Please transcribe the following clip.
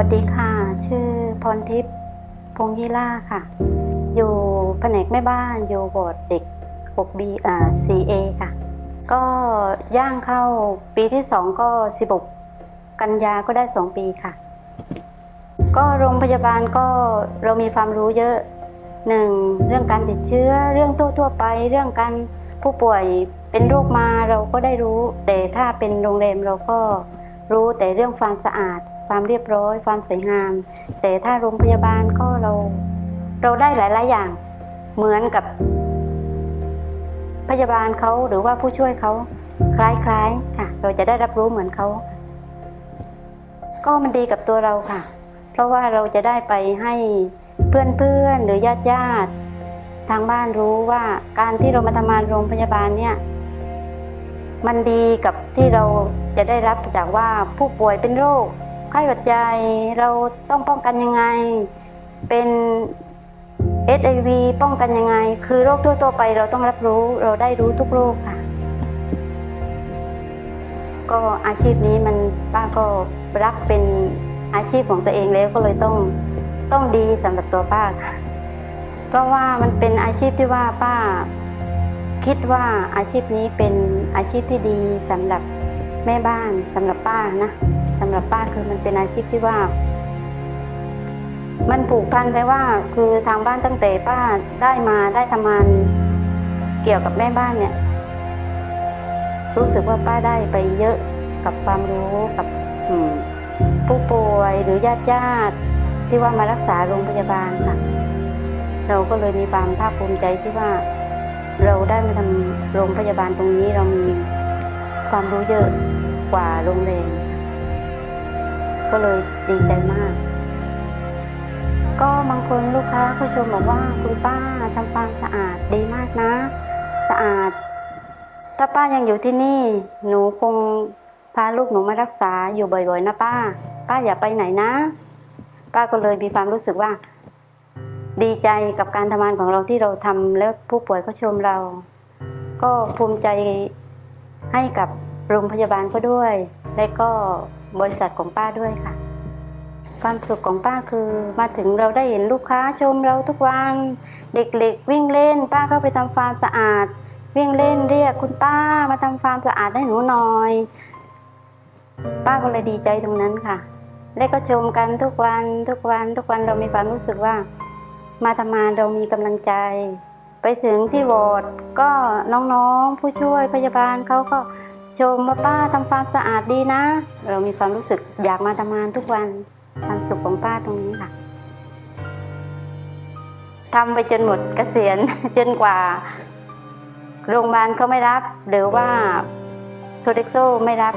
วัสดีค่ะ ชื่อพรทิพย์พงยีล่าค่ะ อยู่แผนกแม่บ้านอยู่บอดเด็ก 6B อ่า 4A ค่ะ ก็ย่างเข้าปีที่2ก็ 16 กันยาก็ได้ 2 ปีค่ะ ก็โรงพยาบาลก็เรามีความรู้เยอะหนึ่งเรื่องการติดเชื้อเรื่องทั่วๆไป เรื่องการผู้ป่วยเป็นโรคมาเราก็ได้รู้ แต่ถ้าเป็นโรงแรมเราก็รู้แต่เรื่องความสะอาด ความเรียบร้อย ความสวยงาม แต่ถ้าโรงพยาบาลก็เรา เราได้หลาย ๆ อย่าง เหมือนกับ พยาบาลเขาหรือว่าผู้ช่วยเขาคล้าย ๆ ค่ะ เราจะได้รับรู้เหมือนเขาก็มันดีกับตัวเราค่ะ เพราะว่าเราจะได้ไปให้เพื่อนๆหรือญาติญาติทางบ้านรู้ว่าการที่เรามาทำงานโรงพยาบาลเนี่ย มันดีกับที่เราจะได้รับจากว่าผู้ป่วยเป็นโรค ไข้หวัดใหญ่เราต้องป้องกันยังไง เป็น HIV ป้องกันยังไง คือโรคทั่วๆไปเราต้องรับรู้เราได้รู้ทุกโรคค่ะ ก็อาชีพนี้มันป้าก็รักเป็นอาชีพของตัวเองแล้วก็เลยต้องต้องดีสำหรับตัวป้าค่ะเพราะว่ามันเป็นอาชีพที่ว่าป้า คิดว่าอาชีพนี้เป็นอาชีพที่ดีสำหรับแม่บ้านสำหรับป้านะ สำหรับป้าคือมันเป็นอาชีพที่ว่า มันผูกพันไปว่า คือทางบ้านตั้งแต่ป้าได้มาได้ทำงานเกี่ยวกับแม่บ้านเนี่ย รู้สึกว่าป้าได้ไปเยอะกับความรู้กับผู้ป่วยหรือญาติญาติที่ว่ามารักษาโรงพยาบาลค่ะ เราก็เลยมีความภาคภูมิใจที่ว่า เราได้มาทำโรงพยาบาลตรงนี้เรามีความรู้เยอะกว่าโรงแรม ก็เลยดีใจมาก ก็บางคนลูกค้าก็ชมบอกว่าคุณป้าทำความสะอาดดีมากนะ สะอาด ถ้าป้ายังอยู่ที่นี่ หนูคงพาลูกหนูมารักษาอยู่บ่อยๆ นะป้า ป้าอย่าไปไหนนะ ป้าก็เลยมีความรู้สึกว่า ดีใจกับการทำงานของเราที่เราทำแล้วผู้ป่วยก็ชมเรา ก็ภูมิใจให้กับโรงพยาบาลก็ด้วย และก็บริษัทของป้าด้วยค่ะ ความสุขของป้าคือมาถึงเราได้เห็นลูกค้าชมเราทุกวัน เด็กๆ วิ่งเล่น ป้าก็ไปทำความสะอาด วิ่งเล่นเรียกคุณป้ามาทำความสะอาดให้หนูหน่อย ป้าก็เลยดีใจตรงนั้นค่ะและก็ชมกันทุกวันทุกวันทุกวันเรามีความรู้สึกว่า มาทำงานเรามีกำลังใจ ไปถึงที่วอร์ดก็น้องๆ ผู้ช่วยพยาบาลเขาก็ ชมว่าป้าทำความสะอาดดีนะ เรามีความรู้สึกอยากมาทำงานทุกวันความสุขของป้าตรงนี้ค่ะทำไปจนหมดเกษียณจนกว่า โรงพยาบาลเขาไม่รับ หรือว่าโซเด็กโซไม่รับ